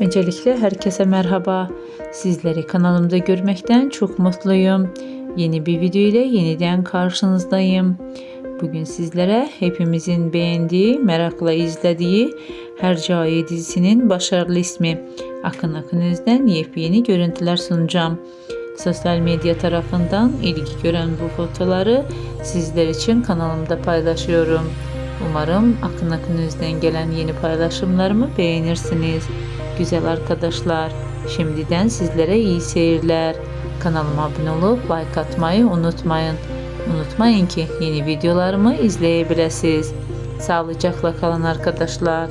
Öncelikle herkese merhaba. Sizleri kanalımda görmekten çok mutluyum. Yeni bir video ile yeniden karşınızdayım. Bugün sizlere hepimizin beğendiği, merakla izlediği Hercai dizisinin başarılı ismi Akın Akın Öz'den yepyeni görüntüler sunacağım. Sosyal medya tarafından ilgi gören bu fotoları sizler için kanalımda paylaşıyorum. Umarım Akın Akın Öz'den gelen yeni paylaşımlarımı beğenirsiniz. Güzel arkadaşlar, şimdiden sizlere iyi seyirler. Kanalıma abone olup like atmayı unutmayın. Unutmayın ki yeni videolarımı izleyebilirsiniz. Sağlıcakla kalın arkadaşlar.